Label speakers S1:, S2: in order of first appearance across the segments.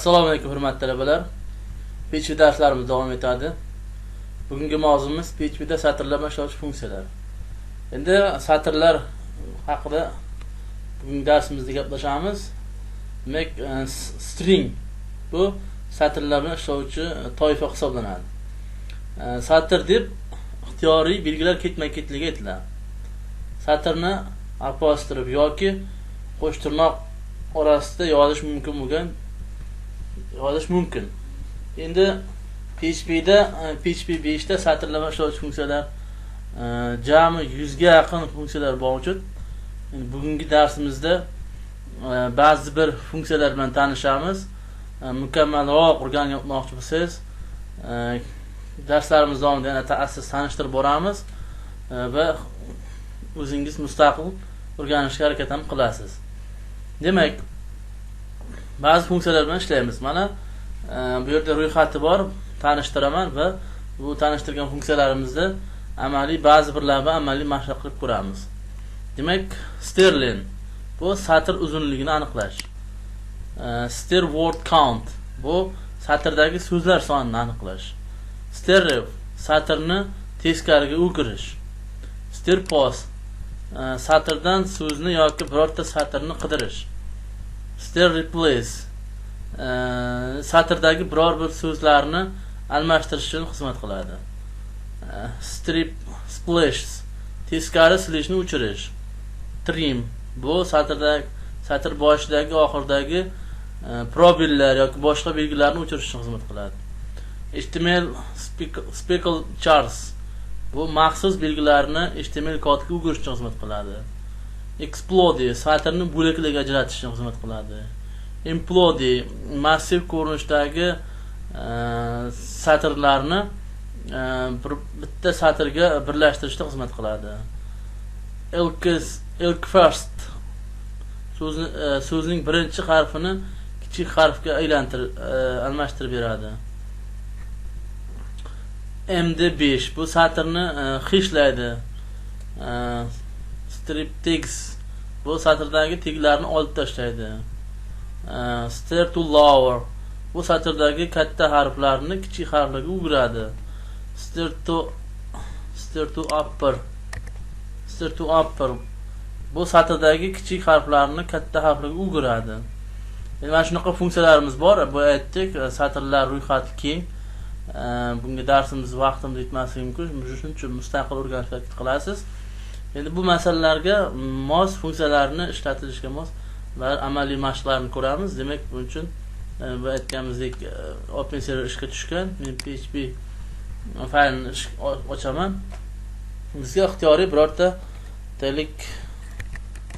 S1: Assalomu alaykum hurmatli talabalar. PHP darslarimiz davom etadi. Bugungi mavzumiz PHP da satrlar boshlovchi funksiyalar. Endi satrlar haqida bugungi darsimizda gaplashamiz. Demak, e, string bu satrlar bilan ishlovchi e, toifa hisoblanadi. E, satr deb ixtiyoriy belgilar ketma-ketligi aytiladi. Satrni apostrof yoki qo'shtirnoq orasida yozish mumkin bo'lgan olish mumkin. Endi PHPda PHP e, 5 da satrlama ishlovchi funksiyalar e, jami 100 ga yaqin funksiyalar mavjud. uchun bugungi darsimizda e, ba'zi bir funksiyalar bilan tanishamiz. Mukammalroq o'rganmoqchi bo'lsangiz, darslarimiz davomida yana ta'sis tanishtirib boramiz va o'zingiz mustaqil o'rganishga harakat ham qilasiz. Demak, ba'zi funksiyalar bilan ishlaymiz. Mana e, bu yerda ro'yxati bor, tanishtiraman va bu tanishtirgan funksiyalarimizni amaliy ba'zi birlar bilan amaliy mashq qilib ko'ramiz. Demak, sterlin bu satr uzunligini aniqlash. E, Ster word count bu satrdagi so'zlar sonini aniqlash. sterrev satrni teskariga o'girish. Sterpos e, satrdan so'zni yoki birorta satrni qidirish. Still replace e, satrdagi biror bir so'zlarni almashtirish uchun xizmat qiladi. E, strip splash teskari silishni o'chirish. Trim bu satrdagi satr boshidagi oxirdagi e, probellar yoki boshqa belgilarni o'chirish uchun xizmat qiladi. HTML speckle chars bu maxsus belgilarni HTML kodiga o'girish uchun xizmat qiladi. Explode satrni bo'laklarga ajratishga xizmat qiladi. Implode massiv ko'rinishdagi e, satrlarni e, bir, bitta satrga birlashtirishda xizmat qiladi. Elkis elk first so'zni e, so'zning birinchi harfini kichik harfga aylantirib e, almashtirib beradi. MD5 bu satrni e, e striptigs bu satrdagi teglarni olib tashlaydi. E, stair to lower bu satrdagi katta harflarni kichik harflarga o'giradi. Stair to stair to upper stair to upper bu satrdagi kichik harflarni katta harflarga o'giradi. Endi mana shunaqa funksiyalarimiz bor. Bu aytdik, e, satrlar ro'yxati keng. Bunga darsimiz vaqtimiz yetmasligi mumkin. Shuning uchun mustaqil o'rganishga harakat qilasiz. Endi bu masalalarga mos funksiyalarni ishlatilishga mos amaliy mashqlarni ko'ramiz. Demak, buning uchun e, bu aytganimizdek e, Open Server ishga tushgan. Men PHP e, faylni ochaman. Bizga ixtiyoriy birorta talik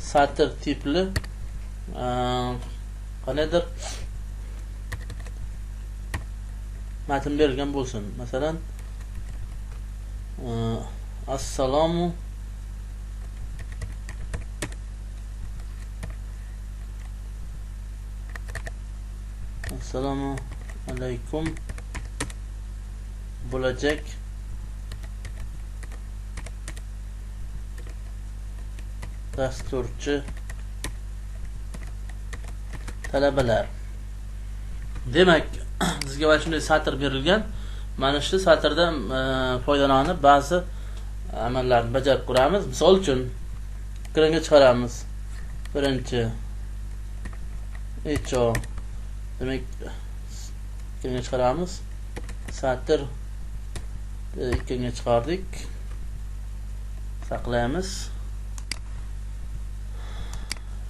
S1: satr tipli qandaydir matn berilgan bo'lsin. Masalan, assalomu assalomu alaykum. Bo'lajak. Dasturchi talabalar. Demak bizga mana shunday satr berilgan. Mana shu satrdan e, foydalanib ba'zi amallarni bajarib ko'ramiz misol uchun ekranga chiqaramiz. Birinchi echo demak ekranga chiqaramiz satr e, ikkiga chiqardik saqlaymiz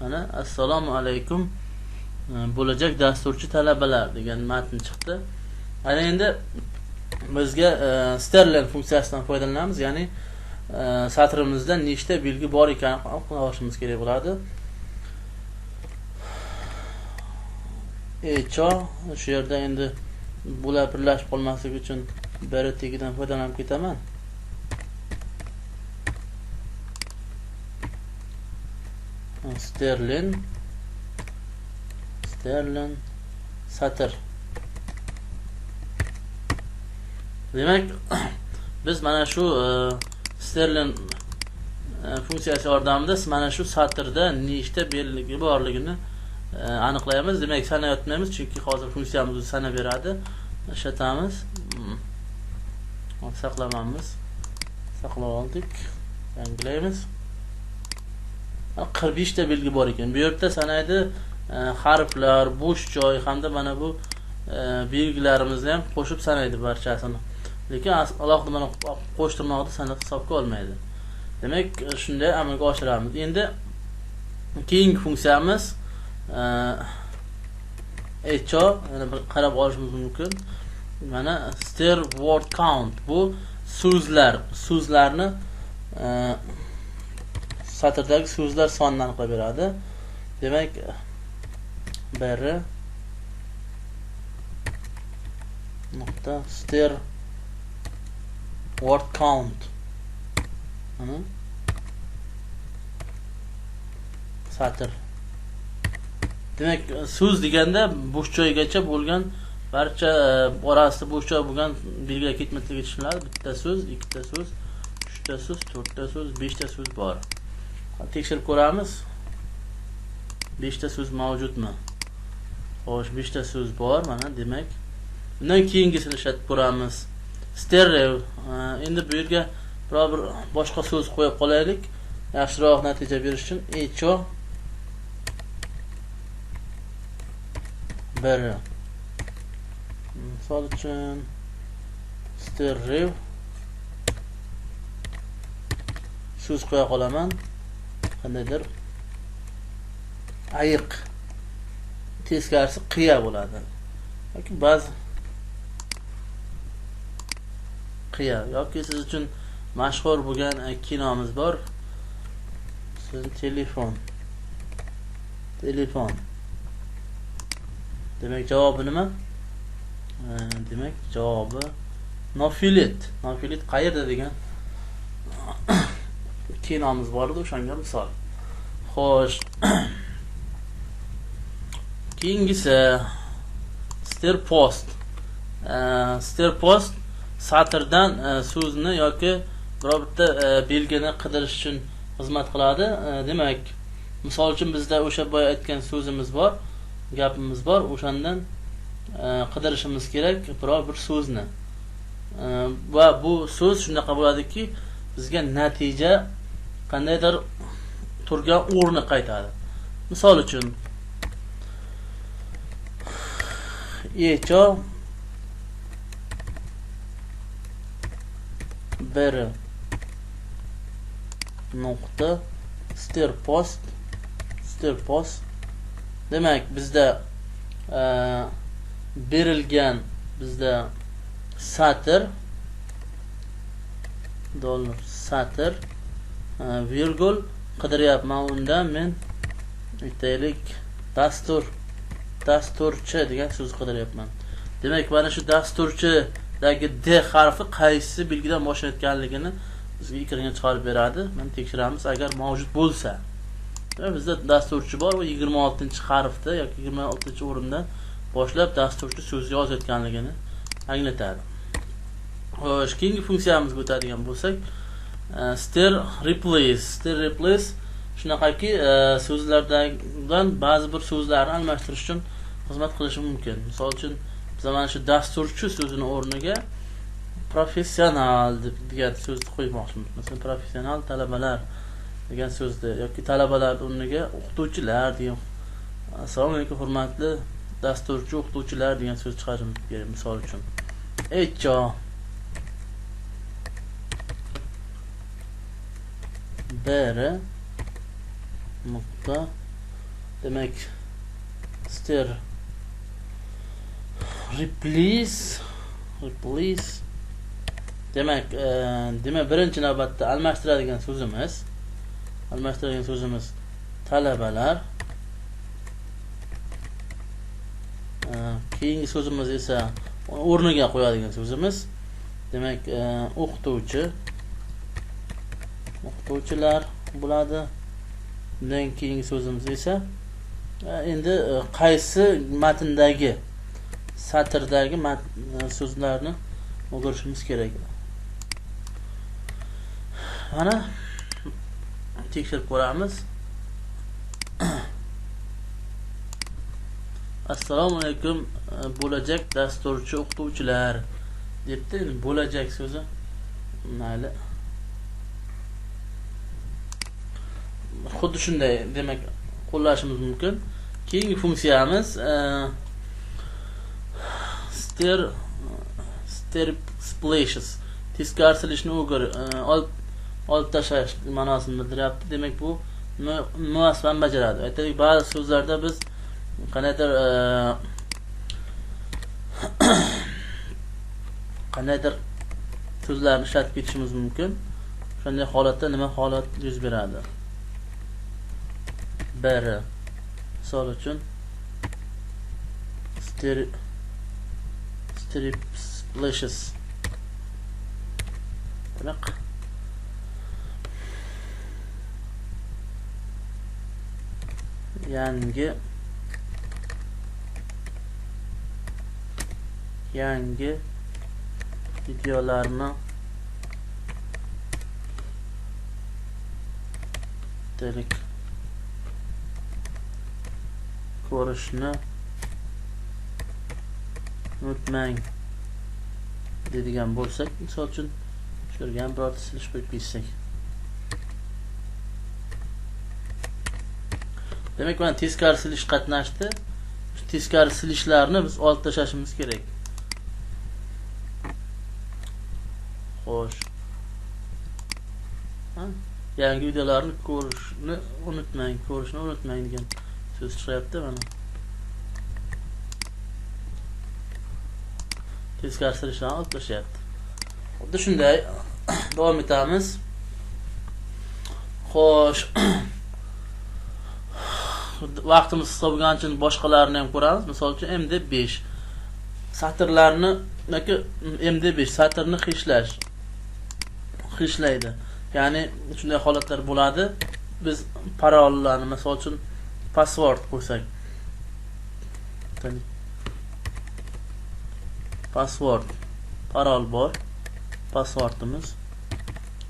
S1: mana assalomu alaykum. E, bo'lajak dasturchi talabalar degan matn chiqdi. Ana endi bizga e, funksiyasidan foydalanamiz. Ya'ni e, satrimizda nechta belgi bor ekanini aniqlashimiz kerak bo'ladi. Echo shu yerda endi bular birlashib qolmasligi uchun biri tagidan foydalanib ketaman sterling sterling satr demak biz mana shu e, sterling e, funksiyasi yordamida mana shu satrda nechta belgi borligini aniqlaymiz. Demak sanayotmaymiz chunki hozir funksiyamiz o'zi sanab beradi ishlatamiz. Hmm. Saqlamamiz. Saqlab oldik. Yangilaymiz qirq beshta belgi bor ekan. Bu yerda sanaydi e, harflar bo'sh joy hamda mana bu e, belgilarimizni ham qo'shib sanaydi barchasini. Lekin alohida mana qo'shtirnoqda sanab hisobga olmaydi demak shunday amalga oshiramiz. Endi keyingi funksiyamiz echo yana bir qarab olishimiz mumkin mana stir word count bu so'zlar so'zlarni satrdagi so'zlar sonini aniqlab beradi demak biri nuqta stir word count mana satr demak so'z deganda bo'sh joygacha bo'lgan barcha e, orasida bo'sh joy bo'lgan belgilar ketmasligi tushuniladi bitta so'z ikkita so'z uchta so'z to'rtta so'z beshta so'z bor. Tekshirib ko'ramiz. Beshta so'z mavjudmi? Xo'sh beshta so'z bor mana demak. Undan keyingisini ishlatib ko'ramiz. Stereo e, endi bu yerga biror bir boshqa so'z qo'yib qolaylik. Yaxshiroq natija berish uchun. Echo. Biri misol uchun stereo so'z qo'ya qolaman qandaydir ayiq teskarisi qiya bo'ladi yoki ba'zi qiya yoki siz uchun mashhur bo'lgan kinomiz bor telefon telefon demak javobi nima? Demak javobi nofilet nofilet qayerda degan? Kinomiz bor edi o'shanga misol. Xo'sh. Keyingisi sterpost. Sterpost satrdan e, so'zni yoki biror bitta e, belgini qidirish uchun xizmat qiladi. E, demak misol uchun bizda o'sha boya aytgan so'zimiz bor. Gapimiz bor o'shandan e, qidirishimiz kerak biror bir so'zni. E, va bu so'z shunaqa bo'ladiki bizga natija qandaydir turgan o'rni qaytadi. Misol uchun echo bir nuqta sterpost sterpost demak bizda e, berilgan bizda satr dollar satr e, virgul qidiryapman unda men aytaylik dastur dasturchi degan so'zni qidiryapman. Demak mana shu dasturchidagi d harfi qaysi belgidan boshlanayotganligini bizga ekranga chiqarib beradi. Mana tekshiramiz agar mavjud bo'lsa. Bizda dasturchi bor u yigirma oltinchi harfda yoki yigirma oltinchi o'rindan boshlab dasturchi so'zni yozayotganligini anglatadi. Xo'sh keyingi funksiyamizga o'tadigan bo'lsak e, stir replace stir replace shunaqaki e, so'zlardan ba'zi bir so'zlarni almashtirish uchun xizmat qilishi mumkin. Misol uchun biz mana shu dasturchi so'zini o'rniga professional deb degan so'zni qo'ymoqchimiz. Masalan professional talabalar. Degan so'zni yoki talabalar o'rniga o'qituvchilar degan assalomu alaykum hurmatli dasturchi o'qituvchilar degan so'z chiqarishimiz kerak misol uchun. Echo. Br nuqta demak stir replace. Replace. Demak e, demak birinchi navbatda almashtiradigan so'zimiz almashtirgan so'zimiz talabalar. Keyingi so'zimiz esa o'rniga qo'yadigan so'zimiz. Demak e, o'qituvchi o'qituvchilar bo'ladi. Undan keyingi so'zimiz esa e, endi e, qaysi matndagi satrdagi so'zlarni o'girishimiz kerak? Mana tekshirib ko'ramiz. Assalomu alaykum e, bo'lajak dasturchi o'qituvchilar debdi. Endi bo'lajak so'zi mayli. Xuddi shunday demak qo'llashimiz mumkin. Keyingi funksiyamiz e, ster e, ster splashes o'gir olib olib olib tashlash ma'nosini bildiryapti demak bu nima nima vazifani bajaradi aytaylik ba'zi so'zlarda biz qandaydir e, qandaydir so'zlarni ishlatib ketishimiz mumkin shunday holatda nima holat yuz beradi biri misol uchun steri strip splashes demak yangi yangi videolarni delik ko'rishni unutmang deydigan bo'lsak misol uchun shu yerga ham birorta silish qo'yib ketsak demak mana teskari silish qatnashdi. Shu teskari silishlarni biz olib tashlashimiz kerak. Xo'sh. Yangi videolarni ko'rishni unutmang ko'rishni unutmang degan so'z chiqyapti mana. Teskari silishlarni olib tashlayapti xuddi shunday davom etamiz. Xo'sh. Vaqtimiz qisqa uchun boshqalarini ham ko'ramiz. Misol uchun md besh. Satrlarni yoki md besh satrni xishlash. Xishlaydi. Ya'ni shunday holatlar bo'ladi. Biz parollarni misol uchun password qo'ysak. Password. Parol bor. Passwordimiz.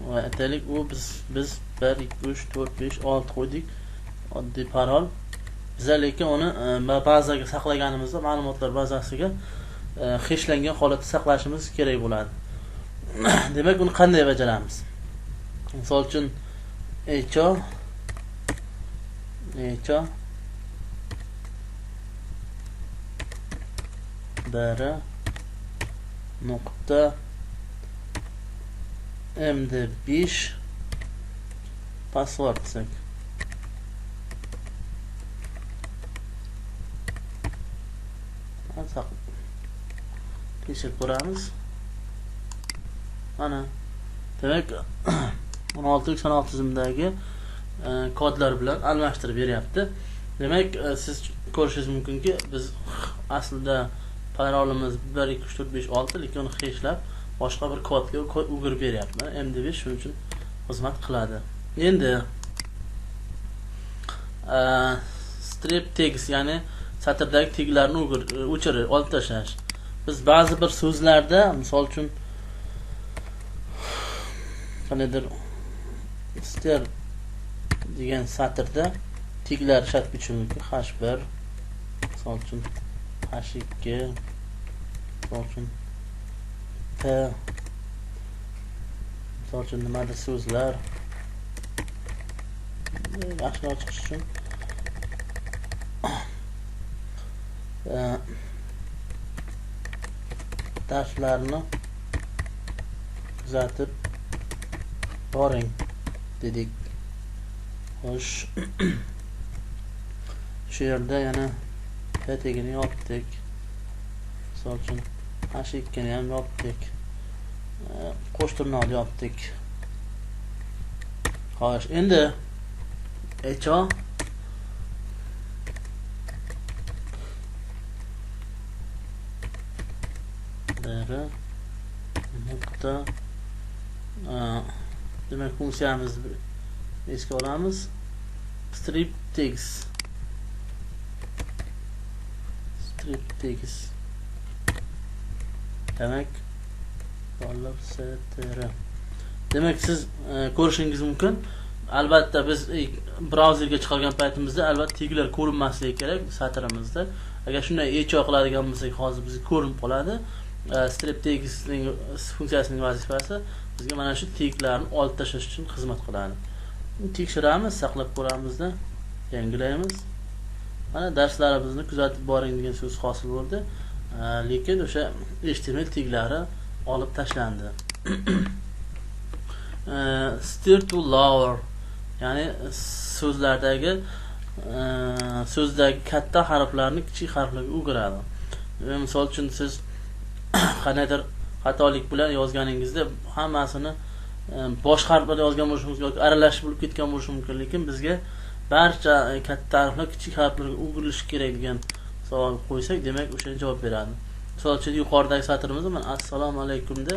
S1: Va aytaylik u biz biz bir ikki uch to'rt besh olti qo'ydik. Oddiy parol. Biza lekin uni e, bazaga saqlaganimizda ma'lumotlar bazasiga e, heshlangan holatda saqlashimiz kerak bo'ladi. Demak uni qanday bajaramiz? Misol uchun echo echo bir nuqta md besh password desak. Tekshirib ko'ramiz. Mana demak 1686 tizimidagi e, kodlar bilan almashtirib beryapti. Demak e, siz ko'rishingiz mumkinki biz aslida parolimiz 1 2 3 4 5 6 lekin uni heshlab boshqa bir kodga o'girib beryapti. Mdb shuning uchun xizmat qiladi. Endi e, strip tegs ya'ni satrdagi teglarni o'chirib olib tashlash. Biz ba'zi bir so'zlarda misol uchun qandaydir ster degan satrda teglar shart uchun h bir misol uchun h ikki misol uchun t misol uchun nimadir so'zlar yaxshiroq chiqish uchun e, darslarni kuzatib boring dedik. Xo'sh. Shu yerda yana p tegini yopdik. Misol uchun h ikkini ham yopdik. Qo'sh tirnoqni yopdik. Xo'sh endi echo bir nuqta demak funksiyamizni esga olamiz. Strip text strip text demak str demak siz e, ko'rishingiz mumkin. Albatta biz brauzerga chiqargan paytimizda albatta teglar ko'rinmasligi kerak satrimizda agar shunday e'cho qiladigan bo'lsak hozir bizga ko'rinib qoladi. Э, strip tegisning funksiyasining vazifasi bizga mana shu teklarni olib tashlash uchun xizmat qiladi. Tekshiramiz saqlab ko'ramizda. Yangilaymiz. Mana darslarimizni kuzatib boring degan so'z hosil bo'ldi. Э, lekin o'sha html teglari olib tashlandi. Э, Steer to lower ya'ni so'zlardagi so'zdagi katta harflarni kichik harflarga o'giradi. Misol uchun siz qandaydir xatolik bilan yozganingizda hammasini e, boshqa harflar yozgan bo'lishi mumkin yoki aralashib bo'lib ketgan bo'lishi mumkin lekin bizga barcha e, katta harflar kichik harflarga o'girilishi kerak degan savol qo'ysak demak o'shanga javob beradi. Misol uchun yuqoridagi satrimizda mana assalomu alaykumda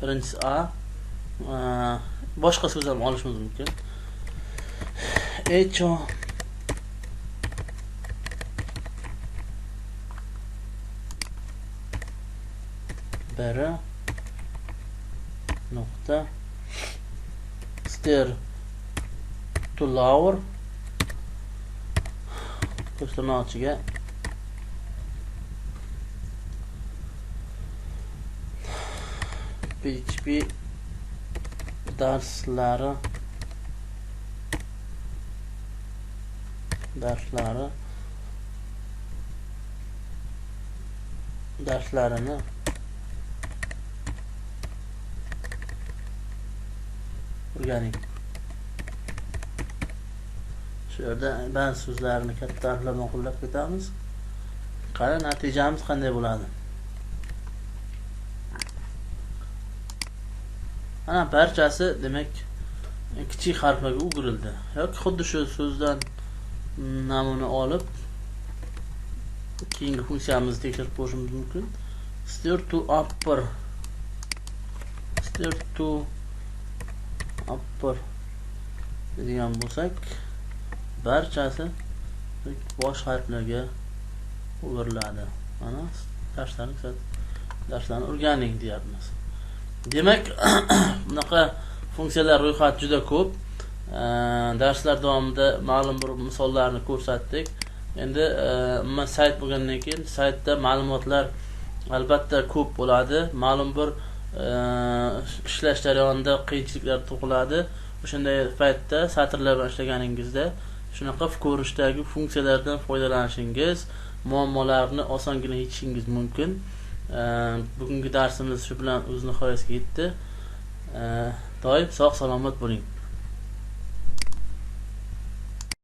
S1: birinchisi a e, boshqa so'z ham olishimiz mumkin. Echo biri nuqta ster. To lower ko'rsatmochiga php darslari darslari darslarini o'rganing shu yerda ba'zi so'zlarni katta harflar bilan qo'llab ketamiz. Qara natijamiz qanday bo'ladi? Mana barchasi demak kichik harflarga o'girildi yoki xuddi shu so'zdan namuna olib keyingi funksiyamizni tekshirib ko'rishimiz mumkin. Stir to upper. Stir to upper deydigan bo'lsak barchasi bosh harflarga o'giriladi. Mana darslarni darslarni o'rganing deyapmiz. Demak bunaqa funksiyalar ro'yxati juda ko'p. Darslar davomida ma'lum bir misollarni ko'rsatdik. Endi e, umuman sayt bo'lgandan keyin saytda ma'lumotlar albatta ko'p bo'ladi. Ma'lum bir ishlash jarayonida qiyinchiliklar tug'iladi. O'shanday paytda satrlar bilan ishlaganingizda shunaqa ko'rinishdagi funksiyalardan foydalanishingiz muammolarni osongina yechishingiz mumkin. Bugungi darsimiz shu bilan o'z nihoyasiga yetdi. Doim sog' salomat bo'ling.